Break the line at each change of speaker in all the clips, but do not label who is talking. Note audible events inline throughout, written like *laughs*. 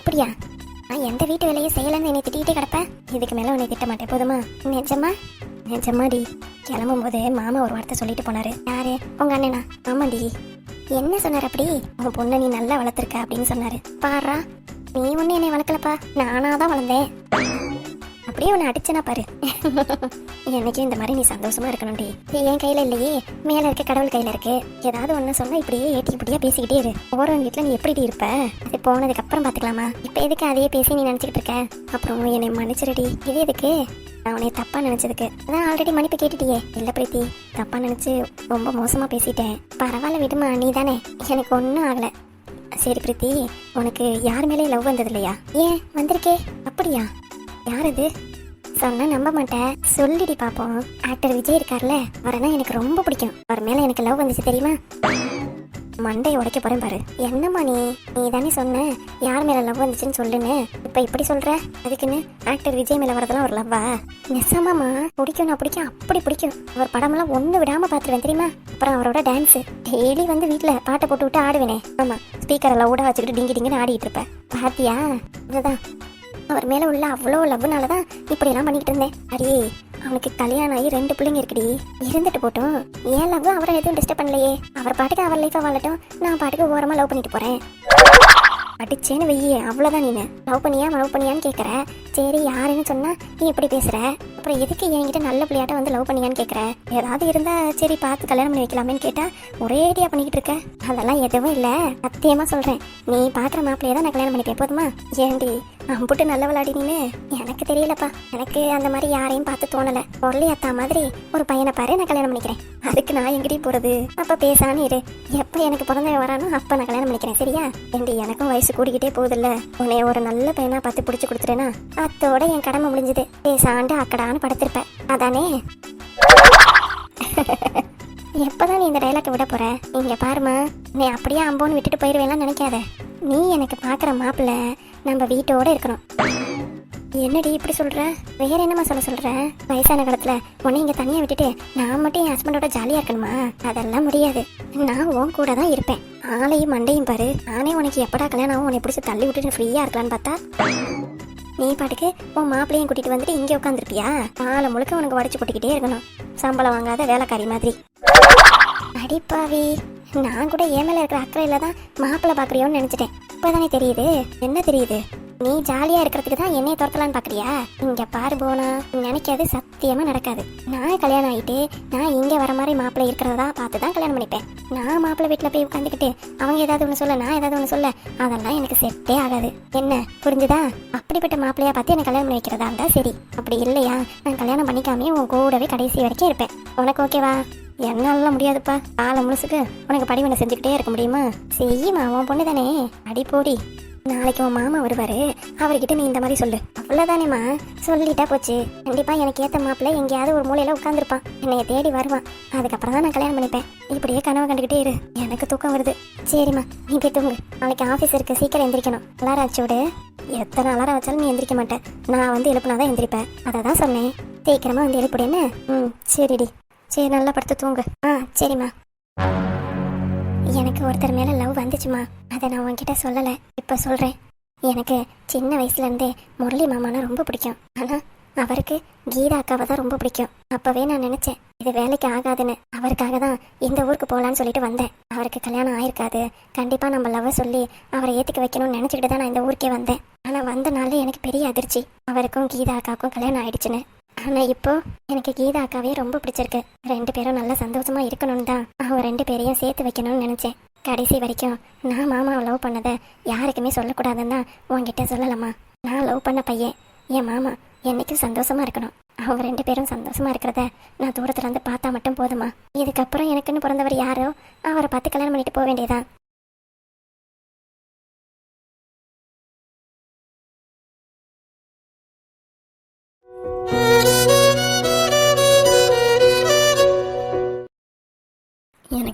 அப்படியா? நான் எந்த வீட்டு வேலையை செய்யலன்னு என்னை திட்டிகிட்டே கிடப்பேன் இதுக்கு மேலே உன்னை திட்ட மாட்டேன் போதுமா? நிஜமா? நிஜமாடி. கிளம்பும் போது மாமா ஒரு வார்த்தை சொல்லிட்டு போனாரு. கையில இல்லையே மேல இருக்க கடவுள் கையில இருக்கு. ஏதாவது ஒண்ணு சொன்னா இப்படியே ஏத்தி இப்படியா பேசிக்கிட்டே இரு. போறவங்க வீட்டுல நீ எப்படி இருப்ப? அது போனதுக்கு அப்புறம் பாத்துக்கலாமா? இப்ப எதுக்கு அதையே பேசி நீ நினைச்சுக்கிட்டு இருக்க? அப்புறம் என்னை மன்னிச்சிருடி. இது எதுக்கு? நான் உன்னை தப்பா நினைச்சதுக்கு. அதான் ஆல்ரெடி மன்னிப்பு கேட்டுட்டியே. இல்ல பிரீத்தி தப்பா நினைச்சு ரொம்ப மோசமா பேசிட்டேன். பரவாயில்ல விடுமா நீ தானே எனக்கு ஒன்றும் ஆகல. சரி பிரீத்தி உனக்கு யார் மேலே லவ் வந்தது இல்லையா ஏன் வந்திருக்கே? அப்படியா? யார் இது சொன்னா நம்ப மாட்டேன். சொல்லிடி பாப்போம். ஆக்டர் விஜய் இருக்கார்ல அவரை எனக்கு ரொம்ப பிடிக்கும். அவர் மேல எனக்கு லவ் வந்துச்சு தெரியுமா? மண்டையை உடைக்க போறேன் பாரு. என்னம்மா நீ? நீ தானே சொன்ன யார் மேல லவ் வந்துச்சுன்னு சொல்லுன்னு. இப்ப இப்படி சொல்ற? அதுக்குன்னு ஆக்டர் விஜய் மேல வரதெல்லாம் ஒரு லவ்வா நெசமாமா பிடிக்கும் நான் பிடிக்கும் அப்படி பிடிக்கும். அவர் படமெல்லாம் ஒண்ணு விடாம பாத்துருவேன் தெரியுமா? அப்புறம் அவரோட டான்ஸ் டெய்லி வந்து வீட்டுல பாட்டை போட்டு விட்டு ஆடுவேனே. ஆமா ஸ்பீக்கரை லவுடா வச்சுக்கிட்டு டிங்கி டிங்குன்னு ஆடிட்டு இருப்பேன். பாத்தியா? இதுதான். அவர் மேல உள்ள அவ்வளோ லவ்னால தான் இப்படி எல்லாம் பண்ணிட்டு இருந்தேன். அடியே அவனுக்கு கல்யாணம் ஆகி ரெண்டு பிள்ளைங்க இருக்குடி. இருந்துட்டு போட்டும். ஏன் லவ் அவரை எதுவும் டிஸ்டர்ப் பண்ணலையே? அவர் பாட்டுக்கு அவர் லைஃபை வாழட்டும். நான் பாட்டுக்கு ஓரமா லவ் பண்ணிட்டு போறேன். அடிச்சேன்னு வெய்யே அவ்வளோதான் நீ லவ் பண்ணியா லவ் பண்ணியான்னு கேட்குற சரி யாருன்னு சொன்னா நீ எப்படி பேசுற? அப்புறம் எதுக்கு என்கிட்ட நல்ல பிள்ளையாட்ட வந்து லவ் பண்ணியான்னு கேட்குற ஏதாவது இருந்தா சரி பார்த்து கல்யாணம் பண்ணி வைக்கலாமேன்னு கேட்டா ஒரேடியா பண்ணிக்கிட்டு இருக்க. அதெல்லாம் எதுவும் இல்லை. சத்தியமா சொல்றேன். நீ பார்க்குற மாப்பிள்ளையே தான் நான் கல்யாணம் பண்ணிப்பேன். போதுமா? ஏண்டி அம்புட்டு நல்ல விளையாடி எனக்கு தெரியலப்பா. எனக்கு அந்த மாதிரி யாரையும் பார்த்து தோணல. பொருளி அத்தா மாதிரி ஒரு பையனை பாரு நான் கல்யாணம் பண்ணிக்கிறேன். அதுக்கு நான் எங்கிட்டயும் போறது? அப்ப பேசானே இரு. எப்ப எனக்கு பிறந்த வரானோ அப்ப நான் கல்யாணம் பண்ணிக்கிறேன் சரியா? ஏண்டி எனக்கும் வயசு கூடிக்கிட்டே போகுதுல்ல. உன்னை ஒரு நல்ல பையனா பார்த்து பிடிச்சி கொடுத்துட்டேனா? அத்தோட என் கடமை முடிஞ்சது. பேசாண்டு அக்கடான்னு படுத்திருப்பேன். அதானே? *laughs* எப்போதான் நீ இந்த டைலாக்கை விட போற இங்க பாருமா நீ அப்படியே அம்போன்னு விட்டுட்டு போயிடுவேலாம் நினைக்காத. நீ எனக்கு பாக்குற மாப்பிள்ள நம்ம வீட்டோட இருக்கணும். என்னடி இப்படி சொல்ற? வேற என்னம்மா சொல்ல சொல்ற? வயசான காலத்துல உன்னை இங்க தனியா விட்டுட்டு நான் மட்டும் என் ஹஸ்பண்டோட ஜாலியா இருக்கணுமா? அதெல்லாம் முடியாது. நான் உன் கூட தான் இருப்பேன். ஆளையும் மண்டையும் பாரு. நானே உனக்கு எப்படா கல்யாணம் உன்னை பிடிச்சி தள்ளி விட்டுட்டு ஃப்ரீயா இருக்கலான்னு பார்த்தா? நீ பாட்டுக்கு உன் மாப்பிள்ளையும் கூட்டிட்டு வந்துட்டு இங்கே உட்காந்துருப்பியா நாளை முழுக்க உனக்கு உடச்சி போட்டுக்கிட்டே இருக்கணும். சம்பளம் வாங்காத வேலைக்காரி மாதிரி. அடிப்பாவி நான் கூட ஏமல இருக்கிற அக்கறையில தான் மாப்பிள்ள பாக்குறியோன்னு நினைச்சிட்டேன். இப்பதானே தெரியுது? என்ன தெரியுது? நீ ஜாலியா இருக்கிறதுக்கு தான் என்னைய துரத்தலான்னு பாக்குறியா இங்க பாரு போனா நினைக்காது சத்தியமா நடக்காது. நான் கல்யாணம் ஆயிட்டு நான் இங்க வர மாதிரி மாப்பிள்ளை இருக்கிறதா பார்த்து தான் கல்யாணம் பண்ணிப்பேன். நான் மாப்பிள்ளை வீட்டுல போய் உட்காந்துக்கிட்டு அவங்க ஏதாவது ஒன்று சொல்ல நான் ஏதாவது ஒன்று சொல்ல அதெல்லாம் எனக்கு செட்டே ஆகாது. என்ன? புரிஞ்சுதா? அப்படிப்பட்ட மாப்பிள்ளையா பார்த்து எனக்கு கல்யாணம் பண்ணி வைக்கிறதா இருந்தா சரி. அப்படி இல்லையா? நான் கல்யாணம் பண்ணிக்காமே உன் கூடவே கடைசி வரைக்கும் இருப்பேன். உனக்கு ஓகேவா என்னால முடியாதுப்பா. காலை முழுசுக்கு உனக்கு படிவனை செஞ்சுக்கிட்டே இருக்க முடியுமா? செய்யுமா உன் பொண்ணு தானே. அடி போடி. நாளைக்கு உன் மாமா வருவாரு. அவர்கிட்ட நீ இந்த மாதிரி சொல்லு. அவ்வளவுதானேம்மா. சொல்லிட்டா போச்சு. கண்டிப்பா எனக்கு ஏத்த மாப்பிள்ள எங்கேயாவது ஒரு மூலையில உட்காந்துருப்பான் என்னைய தேடி வருவான் அதுக்கப்புறம் தான் நான் கல்யாணம் பண்ணிப்பேன். இப்படியே கனவு கண்டுக்கிட்டே இரு. எனக்கு தூக்கம் வருது. சரிம்மா நீ போய் தூங்கு. நாளைக்கு ஆஃபீஸ் இருக்கு. சீக்கிரம் எந்திரிக்கணும். அலாரம் வச்சு விடு. எத்தனை அலாரம் வச்சாலும் நீ எந்திரிக்க மாட்டேன் நான் வந்து எழுப்புனாதான் எந்திரிப்பேன். அதை தான் சொன்னேன். சீக்கிரமா வந்து எழுப்புடேன்னு ம் சரிடி. சரி நல்லா படுத்து தூங்கு. ஆ சரிம்மா. எனக்கு ஒருத்தர் மேல லவ் வந்துச்சுமா அதை நான் உன்கிட்ட சொல்லலை இப்போ சொல்கிறேன் எனக்கு சின்ன வயசுல இருந்தே முரளி மாமானா ரொம்ப பிடிக்கும். ஆனால் அவருக்கு கீதா அக்காவை தான் ரொம்ப பிடிக்கும். அப்போவே நான் நினச்சேன் இது வேலைக்கு ஆகாதுன்னு. அவருக்காக தான் இந்த ஊருக்கு போகலான்னு சொல்லிட்டு வந்தேன். அவருக்கு கல்யாணம் ஆயிருக்காது. கண்டிப்பாக நம்ம லவ் சொல்லி அவரை ஏற்றுக்க வைக்கணும்னு நினச்சிக்கிட்டு தான் நான் இந்த ஊருக்கே வந்தேன். ஆனால் வந்த நாள்ல எனக்கு பெரிய அதிர்ச்சி. அவருக்கும் கீதா அக்காவுக்கும் கல்யாணம் ஆயிடுச்சுன்னு. ஆனா இப்போ எனக்கு கீதா அக்காவே ரொம்ப பிடிச்சிருக்கு. ரெண்டு பேரும் நல்லா சந்தோஷமா இருக்கணும்னு தான் அவன் ரெண்டு பேரையும் சேர்த்து வைக்கணும்னு நினைச்சேன். கடைசி வரைக்கும் நான் மாமாவை லவ் பண்ணதை யாருக்குமே சொல்லக்கூடாதுன்னு தான் உன்கிட்ட சொல்லலாமா நான் லவ் பண்ண பையன் என் மாமா என்னைக்கும் சந்தோஷமா இருக்கணும்? அவங்க ரெண்டு பேரும் சந்தோஷமா இருக்கிறத நான் தூரத்துல இருந்து பார்த்தா மட்டும் போதுமா? இதுக்கப்புறம் எனக்குன்னு பிறந்தவர் யாரோ அவரை பார்த்து கல்யாணம் பண்ணிட்டு போக வேண்டியதான்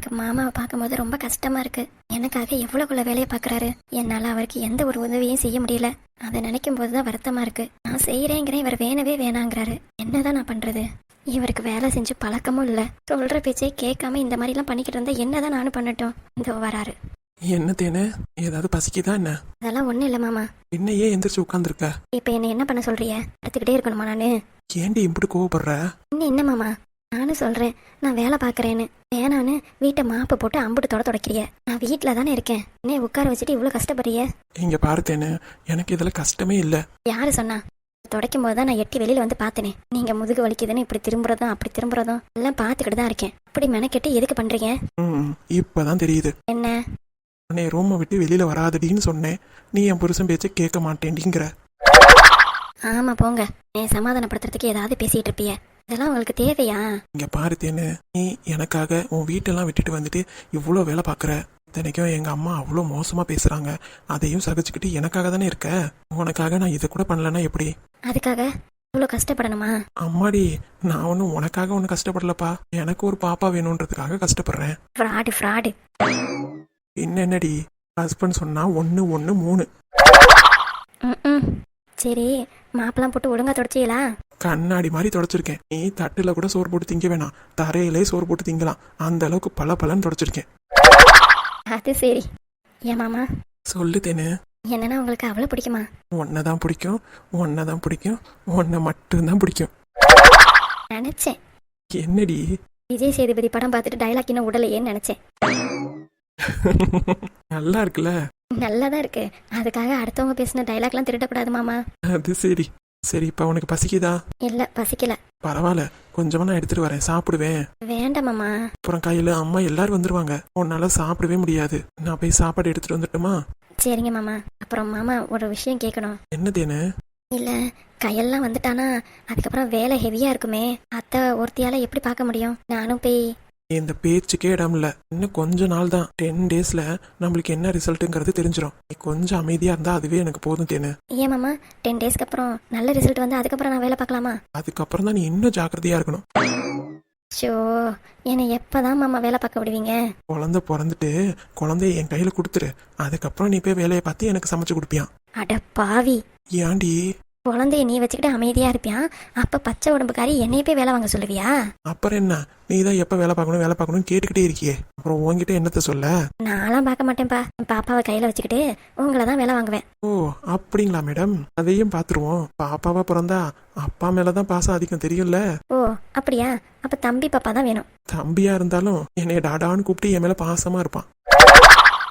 எனக்கு மாமாவை பார்க்கும்போது ரொம்ப கஷ்டமா இருக்கு. எனக்காக எவ்வளவுக்குள்ள வேலையை பார்க்கறாரு? என்னால அவருக்கு எந்த ஒரு உதவியும் செய்ய முடியல. அதை நினைக்கும் போதுதான் வருத்தமா இருக்கு. நான் செய்யறேங்கிறேன் இவர் வேணவே வேணாங்கிறாரு. என்னதான் நான் பண்றது? இவருக்கு வேலை செஞ்சு பழக்கமும் இல்ல. சொல்ற பேச்சே கேட்காம இந்த மாதிரி எல்லாம் பண்ணிக்கிட்டு இருந்தா என்னதான் நானும் பண்ணட்டும். இதோ வராரு.
என்ன தேனு? ஏதாவது பசிக்குதா என்ன?
அதெல்லாம் ஒன்றும் இல்லை மாமா.
என்ன ஏன் எந்திரிச்சு உட்காந்துருக்க
இப்போ என்ன என்ன பண்ண சொல்றிய? எடுத்துக்கிட்டே இருக்கணுமா நான்?
ஏண்டி இப்படி கோவப்படுற?
இன்னும் என்ன மாமா? நானும் சொல்கிறேன் நான் வேலை பார்க்குறேன்னு. வேணான்னு வீட்டை மாப்பு போட்டு அம்புட்டு தொட தொடக்கிறிய. நான் வீட்டில் தானே இருக்கேன். என்ன உட்கார வச்சுட்டு இவ்வளோ கஷ்டப்படுறிய?
இங்க பாரு தேனு எனக்கு இதுல கஷ்டமே இல்ல.
யாரு சொன்னா? துடைக்கும் போது தான் நான் எட்டி வெளியில வந்து பார்த்தனே. நீங்க முதுகு வலிக்குதுன்னு இப்படி திரும்புறதும் அப்படி திரும்புறதும் எல்லாம் பார்த்துக்கிட்டு தான் இருக்கேன். அப்படி மெனக்கெட்டு எதுக்கு பண்றீங்க?
ம் இப்பதான் தெரியுது.
என்ன?
உன்னை ரூமை விட்டு வெளியில வராதடின்னு சொன்னேன். நீ என் புருஷன் பேச்ச கேட்க மாட்டேன்டிங்கிற.
ஆமா போங்க. நீ சமாதானப்படுத்துறதுக்கு ஏதாவது பேசிட்டு இருப்பிய. இதெல்லாம் உங்களுக்கு தேவையா?
இங்க பாரு தேனு நீ எனக்காக உன் வீட்டெல்லாம் விட்டுட்டு வந்துட்டு இவ்வளோ வேலை பார்க்குற இத்தனைக்கும் எங்க அம்மா அவ்வளோ மோசமா பேசுறாங்க. அதையும் சகிச்சுக்கிட்டு எனக்காக தானே இருக்க? உனக்காக நான் இதை கூட பண்ணலன்னா எப்படி?
அதுக்காக இவ்வளோ கஷ்டப்படணுமா?
அம்மாடி நான் ஒன்றும் உனக்காக ஒன்றும் கஷ்டப்படலப்பா. எனக்கு ஒரு பாப்பா வேணுன்றதுக்காக கஷ்டப்படுறேன்.
Fraud fraud
என்னென்னடி? ஹஸ்பண்ட் சொன்னா ஒன்று ஒன்று மூணு.
ம் சரி மாப்பெல்லாம் போட்டு ஒழுங்கா தொடச்சிங்களா
கண்ணாடி மாதிரி தொடச்சிருக்கேன். நீ தட்டுல கூட சோறு போட்டு திங்க வேணாம். தரையிலே சோறு போட்டு திங்கலாம். அந்த அளவுக்கு பல பலன்னு தொடச்சிருக்கேன்.
அது சரி. ஏன் மாமா?
சொல்லு தேனு.
என்னன்னா உங்களுக்கு அவ்வளோ பிடிக்குமா?
உன்னை தான் பிடிக்கும். உன்னை தான் பிடிக்கும். உன்னை மட்டும்தான் பிடிக்கும்.
நினைச்சேன்.
என்னடி?
விஜய் சேதுபதி படம் பார்த்துட்டு டைலாக் இன்னும் உடலையேன்னு நினைச்சேன்.
நல்லா இருக்குல்ல?
நல்லா தான் இருக்கு. அதுக்காக அடுத்தவங்க பேசின டைலாக்லாம் திருடக்கூடாது மாமா.
அது சரி. சரி இப்போ உனக்கு பசிக்குதா?
இல்ல பசிக்கல.
பரவாயில்ல கொஞ்சமா நான் எடுத்துட்டு வரேன் சாப்பிடுவேன்.
வேண்டாம் மாமா.
அப்புறம் கையில அம்மா எல்லாரும் வந்துருவாங்க. உன்னால சாப்பிடவே முடியாது. நான் போய் சாப்பாடு எடுத்துட்டு வந்துட்டுமா?
சரிங்க மாமா. அப்புறம் மாமா ஒரு விஷயம் கேட்கணும்
என்ன? தேனு
இல்ல கையெல்லாம் வந்துட்டானா அதுக்கப்புறம் வேலை ஹெவியா இருக்குமே. அத்தை ஒருத்தியால எப்படி பார்க்க முடியும்? நானும் போய்
இந்த பேச்சுக்கே இடம் இல்ல இன்னும் கொஞ்ச நாள் தான். டென் டேஸ்ல நம்மளுக்கு என்ன ரிசல்ட்டுங்கிறது தெரிஞ்சிடும் நீ கொஞ்சம் அமைதியா இருந்தா அதுவே எனக்கு போதும் தேனு.
ஏன் மாமா? டென் டேஸ்க்கு அப்புறம் நல்ல ரிசல்ட் வந்து அதுக்கப்புறம் நான் வேலை பார்க்கலாமா?
அதுக்கப்புறம் தான் நீ இன்னும் ஜாக்கிரதையா இருக்கணும்.
ஷோ என்னை எப்பதான் மாமா வேலை பார்க்க விடுவீங்க?
குழந்தை பிறந்துட்டு குழந்தைய என் கையில கொடுத்துரு. அதுக்கப்புறம் நீ போய் வேலையை பார்த்து எனக்கு சமைச்சு கொடுப்பியான்
அட பாவி.
ஏன்டி?
குழந்தைய நீ வச்சுக்கிட்டு அமைதியா இருப்பியான் அப்ப பச்சை உடம்புக்காரி என்னைய போய் வேலை வாங்க சொல்லுவியா?
அப்புறம் என்ன? நீ தான் எப்ப வேலை பார்க்கணும் வேலை பார்க்கணும்னு கேட்டுக்கிட்டே இருக்கியே. அப்புறம் உன்கிட்ட என்னத்த சொல்ல?
நான்லாம் பார்க்க மாட்டேன்ப்பா. என் பாப்பாவை கையில வச்சுக்கிட்டு உங்களை தான் வேலை வாங்குவேன்.
ஓ அப்படிங்களா மேடம்? அதையும் பார்த்துருவோம். பாப்பாவா பிறந்தா அப்பா மேலதான் பாசம் அதிகம் தெரியும்ல?
ஓ அப்படியா? அப்ப தம்பி பாப்பா தான் வேணும்.
தம்பியா இருந்தாலும் என்னைய டாடான்னு கூப்பிட்டு என் மேல பாசமா இருப்பான்.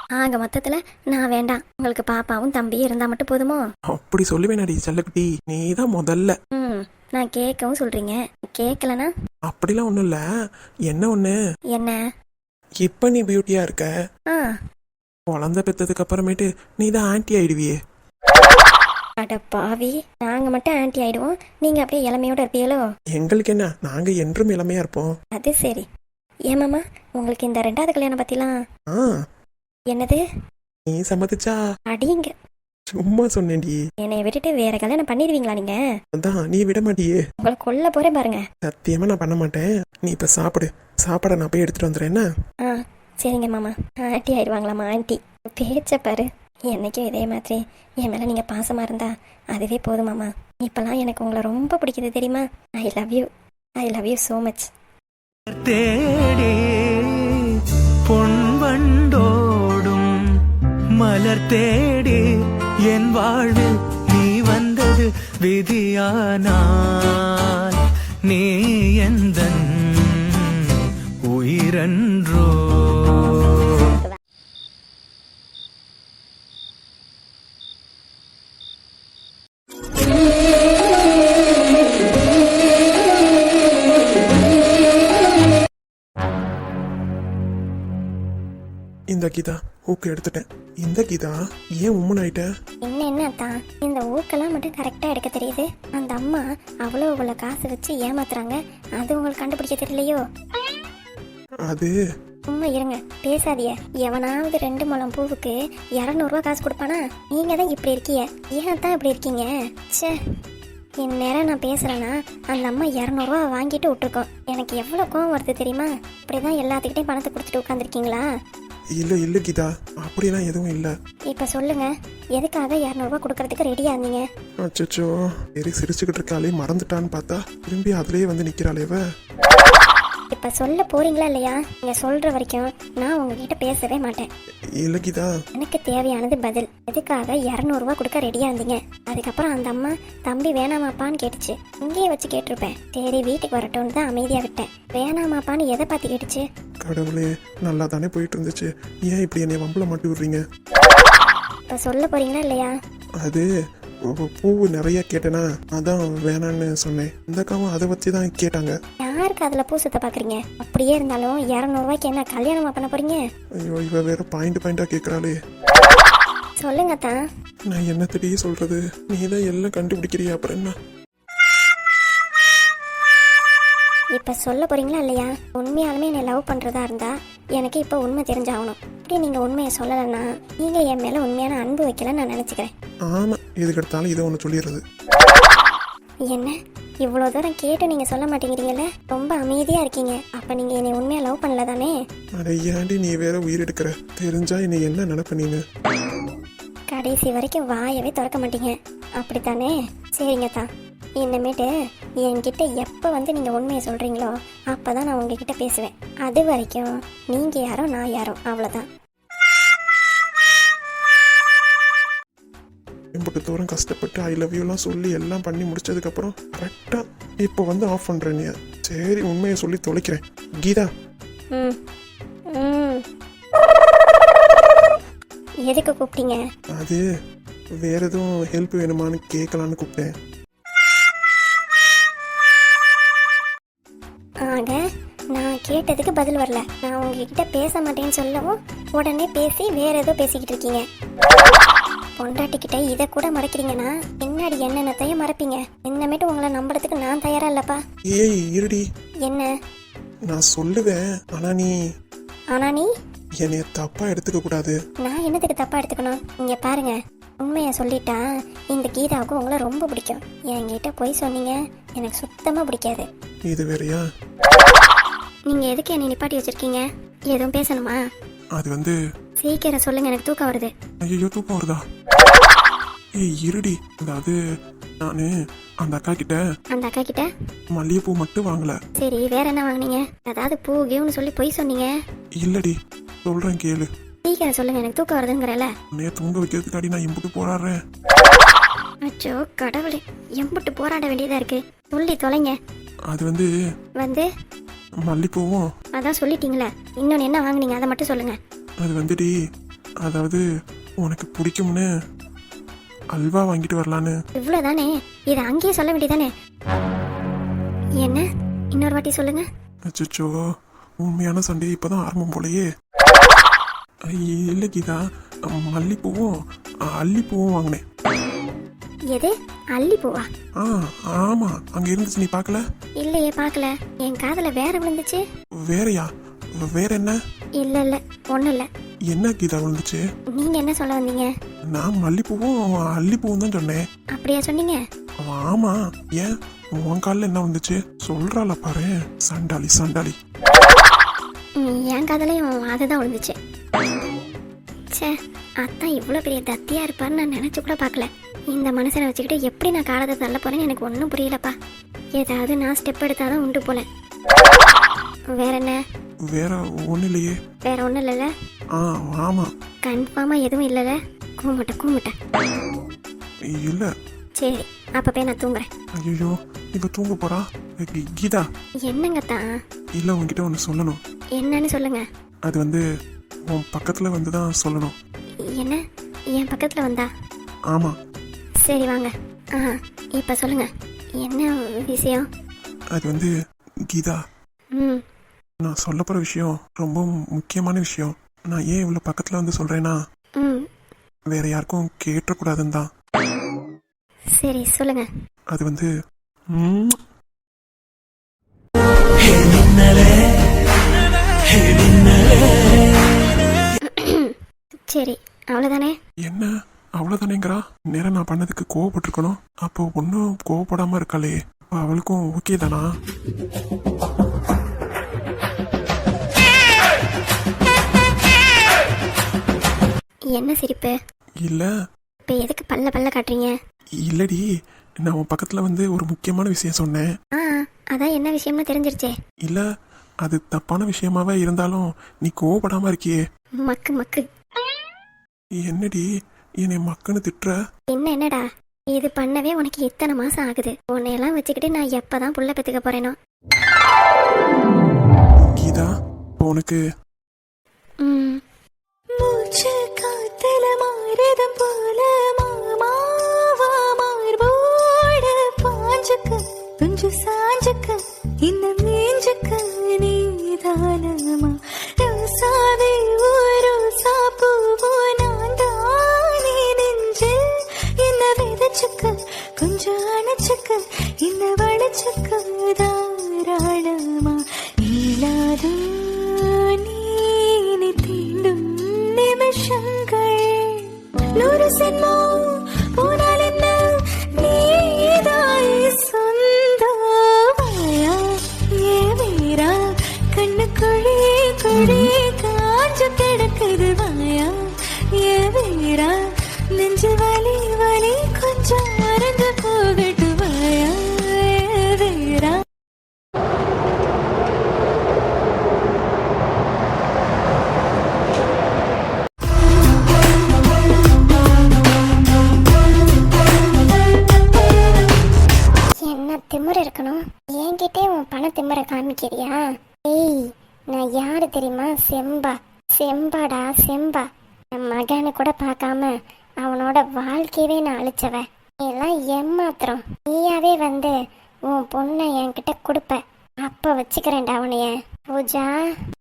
ஆக மொத்தத்துல நான் வேண்டாம். உங்களுக்கு பாப்பாவும் தம்பியும் இருந்தா மட்டும் போதுமோ?
அப்படி சொல்லுவேனடி செல்லக்குட்டி. நீ தான் முதல்ல.
ம் நான் கேட்கவும் சொல்றீங்க. கேட்கலனா?
அப்படிலாம் ஒண்ணும் இல்ல. என்ன ஒண்ணு?
என்ன?
இப்ப நீ பியூட்டியா இருக்க?
ஆ.
குழந்தை பெத்ததுக்கு அப்புறமேட்டு நீ தான் ஆன்டி ஆயிடுவியே.
அட பாவி. நாங்க மட்டும் ஆன்ட்டி ஆயிடுவோம். நீங்க அப்படியே இளமையோட இருப்பீங்களோ?
எங்களுக்கு என்ன? நாங்க என்றும் இளமையா இருப்போம்.
அது சரி. ஏமாமா உங்களுக்கு இந்த ரெண்டாவது கல்யாணம் பத்திலாம்?
ஆ.
என்னது?
நீ சம்மதிச்சா?
அடிங்க.
சும்மா சொன்னேன்டி.
என்னைய விட்டுட்டு வேற கல்யாணம் பண்ணிடுவீங்களா நீங்க?
அதான் நீ விட மாட்டியே.
உங்களை கொல்ல போறேன் பாருங்க.
சத்தியமா நான் பண்ண மாட்டேன். நீ இப்ப சாப்பிடு. சாப்பாடை நான் போய் எடுத்துட்டு வந்துடுறேன் என்ன?
ஆ சரிங்க மாமா. ஆண்டி ஆயிடுவாங்களாம்மா ஆண்டி பேச்ச பாரு. என்னைக்கும் இதே மாதிரி. என் மேலே நீங்கள் பாசமாக இருந்தா அதுவே போதும் மாமா. இப்போல்லாம் எனக்கு உங்களை ரொம்ப பிடிக்குது தெரியுமா? I love you I love you so much
தேடி பொன் வண்டோடும் மலர் தேடி என் வாழ்வில் நீ வந்தது விதியானால் நீ எந்த உயிரன்றோ?
இந்த கீதா. ஊக்கு எடுத்துட்டேன். இந்த கீதா ஏன் உம்மன் ஆயிட்ட?
என்ன என்ன தான் இந்த ஊக்கெல்லாம் மட்டும் கரெக்டாக எடுக்க தெரியுது. அந்த அம்மா அவ்வளோ அவ்வளோ காசு வச்சு ஏமாத்துறாங்க. அது உங்களுக்கு கண்டுபிடிக்க தெரியலையோ?
அது?
சும்மா இருங்க. பேசாதிய எவனாவது ரெண்டு முழம் பூவுக்கு இரநூறுவா காசு கொடுப்பானா? நீங்க தான் இப்படி இருக்கீங்க. ஏன் தான் இப்படி இருக்கீங்க? ச்சே. இந்நேரம் நான் பேசுறேன்னா அந்த அம்மா இரநூறுவா வாங்கிட்டு விட்டுருக்கோம். எனக்கு எவ்வளோ கோவம் வருது தெரியுமா? இப்படிதான் எல்லாத்துக்கிட்டையும் பணத்தை கொடுத்துட்டு உட்காந்துருக்கீங்களா
இல்ல இல்ல கீதா. அப்படிலாம் எதுவும் இல்ல.
இப்போ சொல்லுங்க. எதுக்காக இரநூறுவா கொடுக்கறதுக்கு ரெடியா இருந்தீங்க
அச்சோ சரி சிரிச்சுக்கிட்டு இருக்காளே மறந்துட்டான்னு பார்த்தா திரும்பி அதுலயே வந்து நிக்கிறாளேவ.
இப்போ சொல்ல போறீங்களா இல்லையா? நீங்க சொல்ற வரைக்கும் நான் உங்ககிட்ட பேசவே மாட்டேன்.
இல்லை கீதா
எனக்கு தேவையானது பதில். எதுக்காக இரநூறுவா கொடுக்க ரெடியா இருந்தீங்க? அதுக்கப்புறம் அந்த அம்மா தம்பி வேணாமாப்பான்னு கேட்டுச்சு. இங்கேயே வச்சு கேட்டிருப்பேன். சரி வீட்டுக்கு வரட்டும்னு தான் அமைதியா விட்டேன். வேணாமாப்பான்னு எதை பார்த்து கேட்டுச்சு?
கடவுளே நல்லா தானே போயிட்டு இருந்துச்சு ஏன் இப்படி என்னை வம்பல மாட்டி விடுறீங்க?
இப்ப சொல்ல போறீங்களா இல்லையா?
அது பூ- நிறைய கேட்டேனா அதான் வேணான்னு சொன்னேன். இந்த அக்காவும் அதை வச்சு தான் கேட்டாங்க.
யாருக்கு அதுல பூ சுத்த பாக்குறீங்க? அப்படியே இருந்தாலும் இரநூறுவாய்க்கு என்ன கல்யாணமா பண்ண போறீங்க?
ஐயோ இவ வேற பாயிண்ட் பாயிண்டா கேட்குறாளே
சொல்லுங்க தான்
நான் என்னத்தடி சொல்றது? நீ தான் எல்லாம் கண்டுபிடிக்கிறியா அப்புறம் என்ன?
இப்ப சொல்ல போறீங்களா இல்லையா? உண்மையாலுமே என்னை லவ் பண்றதா இருந்தா எனக்கு இப்ப உண்மை தெரிஞ்சாகணும். அப்படி நீங்க உண்மையை சொல்லலைன்னா நீங்க என் மேல உண்மையான அன்பு வைக்கலன்னு நான் நினைச்சுக்கிறேன்.
ஆமா எதுக்கு எடுத்தாலும் இதை ஒன்று சொல்லிடுறது.
என்ன? இவ்வளோ தூரம் கேட்டு நீங்க சொல்ல மாட்டேங்கிறீங்கல்ல? ரொம்ப அமைதியா இருக்கீங்க. அப்ப நீங்க என்னை உண்மையா லவ் பண்ணல தானே
ஏன்டி நீ வேற உயிர் எடுக்கிற? தெரிஞ்சா என்னை என்ன நினைப்ப நீனு?
கடைசி வரைக்கும் வாயவே திறக்க மாட்டீங்க. அப்படித்தானே? சரிங்க தான் இனிமேட்டு என்கிட்ட எப்போ வந்து நீங்கள் உண்மையை சொல்கிறீங்களோ அப்போ தான் நான் உங்ககிட்ட பேசுவேன். அது வரைக்கும் நீங்கள் யாரோ நான் யாரோ அவ்வளோதான்
எம்பட்டு தூரம் கஷ்டப்பட்டு ஐ லவ் யூலாம் சொல்லி எல்லாம் பண்ணி முடிச்சதுக்கப்புறம் கரெக்டாக இப்போ வந்து ஆஃப் பண்ணுறேன் நீ. சரி உண்மையை சொல்லி தொலைக்கிறேன். கீதா.
எதுக்கு கூப்பிட்டீங்க?
அது வேற எதுவும் ஹெல்ப் வேணுமான்னு கேட்கலான்னு கூப்பிட்டேன்.
ஆக நான் கேட்டதுக்கு பதில் வரல. நான் உங்ககிட்ட பேச மாட்டேன்னு சொல்லவும் உடனே பேசி வேற ஏதோ பேசிக்கிட்டு இருக்கீங்க. பொண்டாட்டிக்கிட்ட இதை கூட மறைக்கிறீங்கன்னா பின்னாடி என்னென்னத்தையும் மறைப்பீங்க. இன்னமேட்டு உங்களை நம்புறதுக்கு நான் தயாரா இல்லப்பா.
ஏய் இருடி.
என்ன?
நான் சொல்லுவேன் ஆனா நீ
ஆனா நீ?
என்னைய தப்பா எடுத்துக்க கூடாது
நான் என்னத்துக்கு தப்பா எடுத்துக்கணும்? இங்க பாருங்க. உண்மையை சொல்லிட்டா இந்த கீதாவுக்கு உங்களை ரொம்ப பிடிக்கும். என்கிட்ட பொய் சொன்னீங்க எனக்கு சுத்தமா பிடிக்காது.
இது வேறயா?
நீங்க எதுக்கு என்னை நிப்பாட்டி வச்சிருக்கீங்க? எதுவும் பேசணுமா?
அது வந்து
சீக்கிரம் சொல்லுங்க எனக்கு தூக்கம் வருது.
ஐயோ தூக்கம் வருதா? ஏய் இருடி. அதாவது நானு அந்த அக்கா கிட்ட
அந்த அக்கா கிட்ட?
மல்லிகைப்பூ மட்டும் வாங்கல.
சரி வேற என்ன வாங்குனீங்க? அதாவது பூ கியூன்னு சொல்லி பொய் சொன்னீங்க.
இல்லடி சொல்றேன் கேளு.
சீக்கிரம் சொல்லுங்க எனக்கு தூக்கம் வருதுங்கிறல
உன்னைய தூங்க வைக்கிறதுக்காடி நான் இம்புட்டு போராடுறேன்.
அச்சோ கடவுளே எம்புட்டு போராட வேண்டியதா இருக்கு. சொல்லி தொலைங்க.
அது வந்து
வந்து?
மல்லிப்பூவும்.
அதான் சொல்லிட்டீங்களே இன்னொன்னு என்ன வாங்குனீங்க அதை மட்டும் சொல்லுங்க.
அது வந்துடி அதாவது உனக்கு பிடிக்கும்னு அல்வா வாங்கிட்டு வரலான்னு.
இவ்வளவுதானே? இதை அங்கேயே சொல்ல வேண்டியதானே? என்ன? இன்னொரு வாட்டி சொல்லுங்க.
அச்சோ உண்மையான சண்டை இப்பதான் ஆரம்பம் போலயே. இல்லை கீதா. மல்லிப்பூவும் அல்லிப்பூவும் வாங்கினேன்.
எது? அல்லி பூவா
ஆ ஆமா. அங்க இருந்துச்சு நீ பார்க்கல
இல்லையே பார்க்கல என் காதுல வேற விழுந்துச்சு.
வேறயா? வேற என்ன?
இல்ல இல்ல. ஒண்ணும் இல்ல.
என்ன கீதா விழுந்துச்சு?
நீங்க என்ன சொல்ல வந்தீங்க?
நான் மல்லிப்பூவும் அல்லிப்பூவும் தான் சொன்னேன்.
அப்படியா சொன்னீங்க?
ஆமா. ஏன்? உன் காலில் என்ன வந்துச்சு சொல்றாள பாரு. சண்டாளி சண்டாளி.
என் காதலையும் அதுதான் விழுந்துச்சு. ச்சே அத்தான் இவ்வளோ பெரிய தத்தியா இருப்பார்னு நான் நினைச்சு கூட பார்க்கல. இந்த மனுஷனை வச்சுக்கிட்டு எப்படி நான் காலத்தை தள்ள போறேன்னு எனக்கு ஒன்றும் புரியலப்பா. ஏதாவது நான் ஸ்டெப் எடுத்தாதான் உண்டு போல. வேற என்ன?
வேற ஒன்றும் இல்லையே.
வேற ஒன்றும் இல்லைல்ல?
ஆ ஆமா.
கன்ஃபார்மாக எதுவும் இல்லைல்ல? கூமுட்டை கூமுட்டை
இல்ல.
சரி அப்போ போய் நான் தூங்குறேன்.
ஐயோ இவ தூங்க போறா? கீதா.
என்னங்க தான்
இல்ல உன்கிட்ட ஒன்று சொல்லணும்.
என்னன்னு சொல்லுங்க.
அது வந்து உன் பக்கத்துல வந்து தான் சொல்லணும்.
என்ன? என் பக்கத்தில் வந்தா?
ஆமா.
சரி வாங்க. ஆ இப்போ சொல்லுங்க. என்ன விஷயம்?
அது வந்து கீதா.
ம்.
நான் சொல்ல போற விஷயம் ரொம்ப முக்கியமான விஷயம். நான் ஏன் இவ்வளோ பக்கத்துல வந்து சொல்றேன்னா
ம்.
வேற யாருக்கும் கேட்டக்கூடாதுன்னு தான்.
சரி சொல்லுங்க.
அது வந்து ம்,
சரி அவ்வளோதானே
என்ன? அவ்வளோதானேங்கிறா நேரம் நான் பண்ணதுக்கு கோவப்பட்டிருக்கணும். அப்போ ஒன்றும் கோவப்படாம இருக்காளே அப்போ அவளுக்கும் ஓகே தானா?
என்ன சிரிப்பு?
இல்லை.
இப்போ எதுக்கு பல்ல பல்ல காட்டுறீங்க?
இல்லடி நான் உன் பக்கத்தில் வந்து ஒரு முக்கியமான விஷயம் சொன்னேன்.
ஆ அதான் என்ன விஷயம்னு தெரிஞ்சிருச்சே.
இல்லை அது தப்பான விஷயமாவே இருந்தாலும் நீ கோவப்படாம இருக்கியே.
மக்கு மக்கு.
என்னடி என்னை மக்குன்னு திட்டுற?
என்ன என்னடா? இது பண்ணவே உனக்கு எத்தனை மாசம் ஆகுது? உன்னையெல்லாம் வச்சுக்கிட்டு நான் எப்பதான் புள்ள பெத்துக்க போறேனோ?
கீதா இப்போ உனக்கு
ம்.
மூச்சு காத்துல மாறுதம் போல மாமாவா மார்போட பாஞ்சுக்க கொஞ்சம் சாஞ்சுக்க இன்னும் மேஞ்சுக்க நீதானமா
വെളിച്ചക്ക ഇന്ന് വെളിച്ചക്ക ധാരാളമാ. ഇല്ലാതും നിമിഷങ്ങൾ നൂറ് സിനിമ செம்பா செம்பாடா செம்பா. என் மகனை கூட பார்க்காம அவனோட வாழ்க்கையவே நான் அழிச்சவ. நீ எல்லாம் ஏமாத்திரம் நீயாவே வந்து உன் பொண்ணை என்கிட்ட கொடுப்ப. அப்ப வச்சுக்கிறேன்டா அவனைய. பூஜா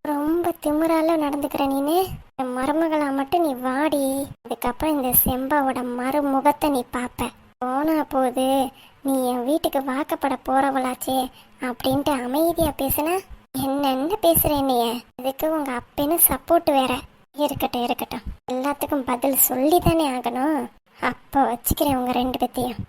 ரொம்ப திமுறால நடந்துக்கிற நீனு. என் மருமகளா மட்டும் நீ வாடி. அதுக்கப்புறம் இந்த செம்பாவோட மறுமுகத்தை நீ பாப்ப. போனா போது நீ என் வீட்டுக்கு வாக்கப்பட போறவளாச்சே அப்படின்ட்டு அமைதியா பேசுன என்னென்ன பேசுறேன் நீ இதுக்கு உங்க அப்பன்னு சப்போர்ட் வேற. இருக்கட்டும் இருக்கட்டும். எல்லாத்துக்கும் பதில் சொல்லி தானே ஆகணும். அப்போ வச்சுக்கிறேன் உங்க ரெண்டு பேத்தையும்.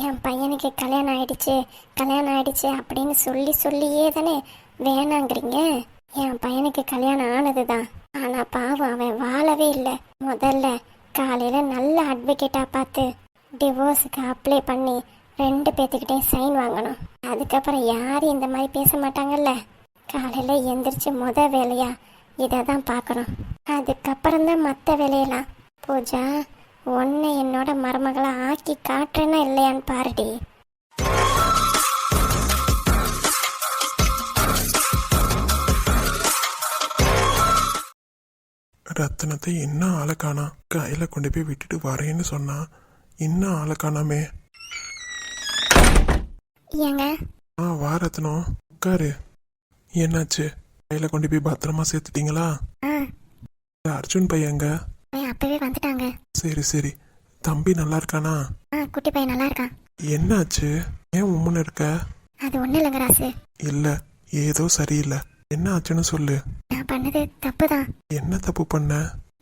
என் பையனுக்கு கல்யாணம் ஆயிடுச்சு கல்யாணம் ஆயிடுச்சு அப்படின்னு சொல்லி சொல்லியே தானே வேணாங்கிறீங்க? என் பையனுக்கு கல்யாணம் ஆனதுதான். ஆனால் பாவம் அவன் வாழவே இல்லை. முதல்ல காலையில் நல்ல அட்வொகேட்டாக பார்த்து டிவோர்ஸுக்கு அப்ளை பண்ணி ரெண்டு பேர்த்துக்கிட்டே சைன் வாங்கணும். அதுக்கப்புறம் யாரும் இந்த மாதிரி பேச மாட்டாங்கல்ல. காலையில் எந்திரிச்சு முத வேலையா? இதை தான் பார்க்கணும். அதுக்கப்புறம் தான் மற்ற வேலையெல்லாம். பூஜா உன்னை என்னோட மருமகளை ஆக்கி காட்டுறேன்னா இல்லையான்னு பாருடி.
ரத்தனத்தை என்ன ஆளை காணா? கையில கொண்டு போய் விட்டுட்டு வரேன்னு சொன்னா இன்னும் ஆளை காணாமே.
ஏங்க?
ஆ வா ரத்னம் உட்காரு. என்னாச்சு? கையில கொண்டு போய் பத்திரமா சேர்த்துட்டீங்களா?
ஆ.
இந்த அர்ஜுன் பையங்க?
அவன் அப்பவே வந்துட்டாங்க.
சரி சரி. தம்பி நல்லா இருக்கானா?
ஆ குட்டி பையன் நல்லா இருக்கான்.
என்னாச்சு? ஏன் உம்முன்னு இருக்க?
அது ஒன்றும் இல்லைங்க ராசு.
இல்ல ஏதோ சரியில்லை. என்ன ஆச்சுன்னு சொல்லு.
நான் பண்ணது தப்பு தான்
என்ன தப்பு பண்ண?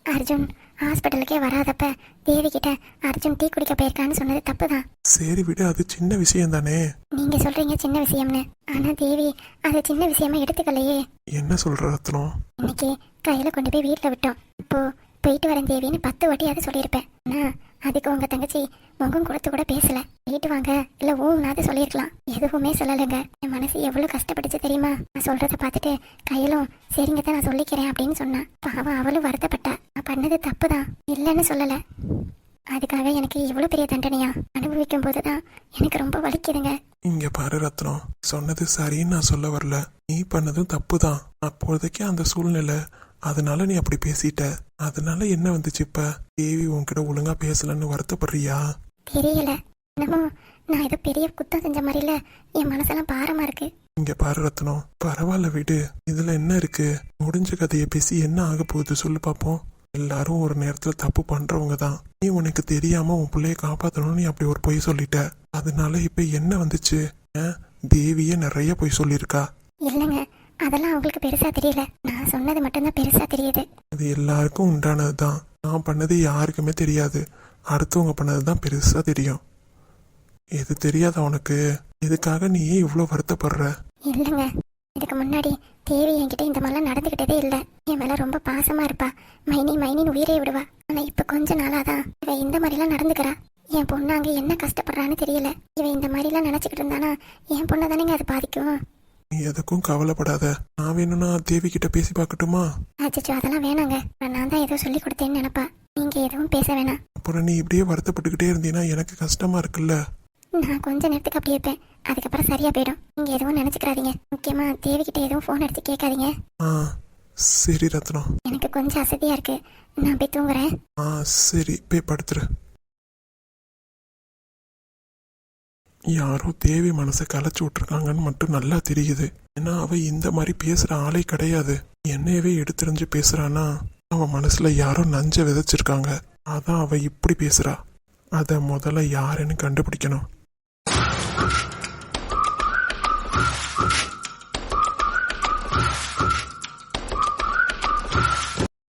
அர்ஜுன் ஹாஸ்பிட்டலுக்கே வராதப்ப தேவி கிட்ட அர்ஜுன் டீ குடிக்க போயிருக்கான்னு சொன்னது தப்பு தான்
சரி விடு அது சின்ன விஷயம் தானே?
நீங்க சொல்றீங்க சின்ன விஷயம்னு. ஆனா தேவி அது சின்ன விஷயமா எடுத்துக்கலையே.
என்ன சொல்ற ரத்னம்?
இன்னைக்கு கையில கொண்டு போய் வீட்ல விட்டோம். இப்போ போயிட்டு வரேன் தேவின்னு பத்து வாட்டியாவது சொல்லியிருப்பேன். ஆனா அதுக்கு உங்க தங்கச்சி முகம் கொடுத்து கூட பேசல. வீட்டு வாங்க. இல்ல ஊனாவது சொல்லியிருக்கலாம். எதுவுமே சொல்லலைங்க. என் மனசு எவ்வளவு கஷ்டப்பட்டுச்சு தெரியுமா? நான் சொல்றத பார்த்துட்டு கையிலும் சரிங்க தான் நான் சொல்லிக்கிறேன் அப்படின்னு சொன்னா. பாவம் அவளும் வருத்தப்பட்டா. நான் பண்ணது தப்பு தான் இல்லைன்னு சொல்லல. அதுக்காக எனக்கு இவ்வளவு பெரிய தண்டனையா? அனுபவிக்கும் போதுதான் எனக்கு ரொம்ப வலிக்குதுங்க.
இங்க பாரு ரத்னம். சொன்னது சரின்னு நான் சொல்ல வரல. நீ பண்ணதும் தப்பு தான் அப்போதைக்கு அந்த சூழ்நிலை. அதனால நீ அப்படி பேசிட்ட. அதனால என்ன வந்துச்சு இப்ப? தேவி உன்கிட்ட ஒழுங்கா பேசலன்னு வருத்தப்படுறியா?
தெரியல. என்னமோ நான் ஏதோ பெரிய குத்தம் செஞ்ச மாதிரில என் மனசெல்லாம் பாரமா இருக்கு.
இங்க பாரு ரத்னம் பரவாயில்ல விடு. இதுல என்ன இருக்கு? முடிஞ்ச கதையை பேசி என்ன ஆக போகுது சொல்லு பாப்போம். எல்லாரும் ஒரு நேரத்துல தப்பு பண்றவங்க தான். நீ உனக்கு தெரியாம உன் பிள்ளைய காப்பாத்தணும்னு நீ அப்படி ஒரு பொய் சொல்லிட்ட. அதனால இப்ப என்ன வந்துச்சு? தேவியே நிறைய பொய் சொல்லியிருக்கா.
இல்லைங்க. அதெல்லாம் அவங்களுக்கு பெருசா தெரியல. நான் சொன்னது மட்டும்தான் பெருசா தெரியுது.
அது எல்லாருக்கும் உண்டானது தான் நான் பண்ணது யாருக்குமே தெரியாது. அடுத்தவங்க பண்ணது தான் பெருசா தெரியும். இது தெரியாதா உனக்கு? இதுக்காக நீ ஏன் இவ்வளோ வருத்தப்படுற?
இல்லைங்க. இதுக்கு முன்னாடி தேவி என்கிட்ட இந்த மாதிரிலாம் நடந்துக்கிட்டதே இல்லை. என் மேல ரொம்ப பாசமா இருப்பா. மைனி மைனின்னு உயிரே விடுவா. ஆனா இப்ப கொஞ்ச நாளாதான் இவ இந்த மாதிரிலாம் நடந்துக்கிறா. என் பொண்ணு அங்க என்ன கஷ்டப்படுறான்னு தெரியல. இவன் இந்த மாதிரிலாம் நினைச்சுக்கிட்டு இருந்தானா என் பொண்ணை தானேங்க அது பாதிக்கும்.
நீ எதுக்கும் கவலைப்படாத. நான் வேணும்னா தேவி கிட்ட பேசி பார்க்கட்டுமா?
அச்சச்சோ அதெல்லாம் வேணாங்க. நான் தான் ஏதோ சொல்லி கொடுத்தேன்னு நினைப்பா. நீங்க எதுவும் பேச வேணாம்.
அப்புறம் நீ இப்படியே வருத்தப்பட்டுக்கிட்டே இருந்தீன்னா எனக்கு கஷ்டமா இருக்குல்ல?
நான் கொஞ்ச நேரத்துக்கு அப்படி இருப்பேன். அதுக்கப்புறம் சரியா போயிடும். நீங்க எதுவும் நினைச்சுக்கிறாதீங்க முக்கியமா தேவிக்கிட்ட எதுவும் ஃபோன் எடுத்து கேட்காதீங்க.
ஆ சரி ரத்னம்.
எனக்கு கொஞ்சம் அசதியா இருக்கு. நான் போய் தூங்குறேன்.
ஆ சரி போய் படுத்துரு. யாரோ தேவி மனசை கலைச்சு விட்டுருக்காங்கன்னு மட்டும் நல்லா தெரியுது. ஏன்னா அவ இந்த மாதிரி பேசுற ஆளே கிடையாது. என்னையவே எடுத்துரிஞ்சு பேசுறானா? அவ மனசுல யாரோ நஞ்ச விதைச்சிருக்காங்க. அதான் அவ இப்படி பேசுறா. அதை முதல்ல யாருன்னு கண்டுபிடிக்கணும்.